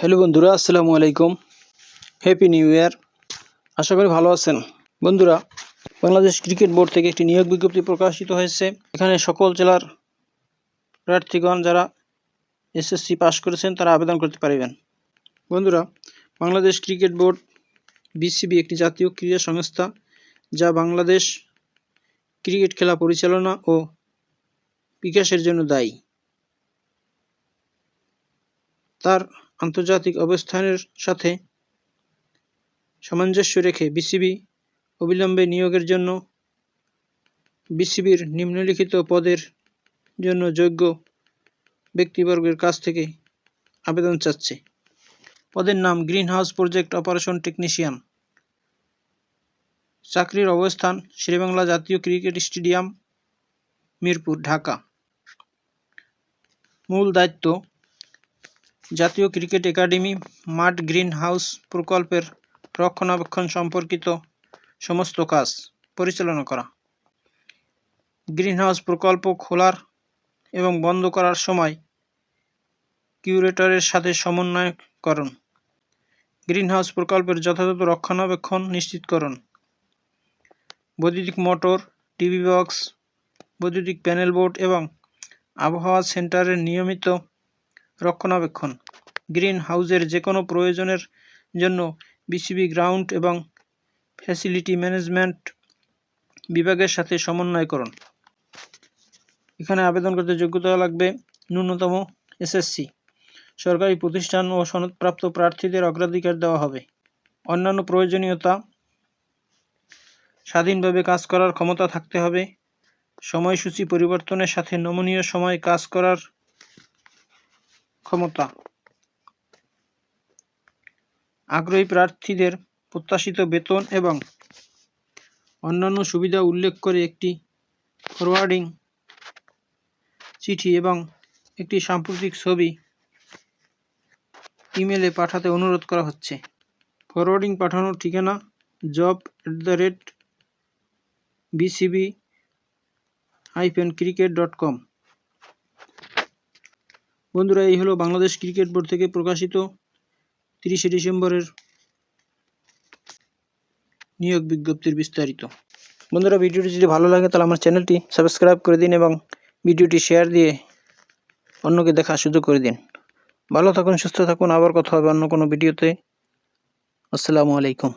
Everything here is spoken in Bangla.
হ্যালো বন্ধুরা, আসসালামু আলাইকুম। হ্যাপি নিউ ইয়ার আশা করি ভালো আছেন। বন্ধুরা, বাংলাদেশ ক্রিকেট বোর্ড থেকে একটি নিয়োগ বিজ্ঞপ্তি প্রকাশিত হয়েছে। এখানে সকল জেলার প্রার্থীগণ যারা এসএসসি পাস করেছেন, তারা আবেদন করতে পারবেন। বন্ধুরা, বাংলাদেশ ক্রিকেট বোর্ড বিসিবি একটি জাতীয় ক্রীড়া সংস্থা, যা বাংলাদেশ ক্রিকেট খেলা পরিচালনা ও বিকাশের জন্য দায়ী। তার আন্তর্জাতিক অবস্থানের সাথে সামঞ্জস্য রেখে বিসিবি অবিলম্বে নিয়োগের জন্য বিসিবির নিম্নলিখিত পদের জন্য যোগ্য ব্যক্তিবর্গের কাছ থেকে আবেদন চাচ্ছে। পদের নাম green house project operation technician. চাকরির অবস্থান শেরেবাংলা জাতীয় ক্রিকেট স্টেডিয়াম, মিরপুর, ঢাকা। মূল দায়িত্ব জাতীয় ক্রিকেট একাডেমি মাঠ গ্রিন হাউস প্রকল্পের রক্ষণাবেক্ষণ সম্পর্কিত সমস্ত কাজ পরিচালনা করা। গ্রিন হাউস প্রকল্প খোলার এবং বন্ধ করার সময় কিউরেটরের সাথে সমন্বয়করণ। গ্রিন হাউস প্রকল্পের যথাযথ রক্ষণাবেক্ষণ নিশ্চিতকরণ। বৈদ্যুতিক মোটর, টিভি বক্স, বৈদ্যুতিক প্যানেল বোর্ড এবং আবহাওয়া সেন্টারের নিয়মিত রক্ষণাবেক্ষণ। গ্রিন হাউসের যে কোনো প্রয়োজনের জন্য বিসিবি গ্রাউন্ড এবং ফ্যাসিলিটি ম্যানেজমেন্ট বিভাগের সাথে সমন্বয়করণ এখানে আবেদন করতে যোগ্যতা লাগবে ন্যূনতম এসএসসি। সরকারি প্রতিষ্ঠান ও সনদপ্রাপ্ত প্রার্থীদের অগ্রাধিকার দেওয়া হবে। অন্যান্য প্রয়োজনীয়তা, স্বাধীনভাবে কাজ করার ক্ষমতা থাকতে হবে, সময়সূচি পরিবর্তনের সাথে নমনীয় সময় কাজ করার ক্ষমতা। আগ্রহী প্রার্থীদের প্রত্যাশিত বেতন এবং অন্যান্য সুবিধা উল্লেখ করে একটি ফরওয়ার্ডিং চিঠি এবং একটি সাম্প্রতিক ছবি ইমেলে পাঠাতে অনুরোধ করা হচ্ছে। ফরওয়ার্ডিং পাঠানোর ঠিকানা job at the rate BCB hyphen cricket dot com বন্ধুরা, এই হলো বাংলাদেশ ক্রিকেট বোর্ড থেকে প্রকাশিত তিরিশে ডিসেম্বরের নিয়োগ বিজ্ঞপ্তির বিস্তারিত। বন্ধুরা, ভিডিওটি যদি ভালো লাগে, তাহলে আমার চ্যানেলটি সাবস্ক্রাইব করে দিন এবং ভিডিওটি শেয়ার দিয়ে অন্যকে দেখা সুযোগ করে দিন। ভালো থাকুন, সুস্থ থাকুন, আবার কথা হবে অন্য কোনো ভিডিওতে। আসসালামু আলাইকুম।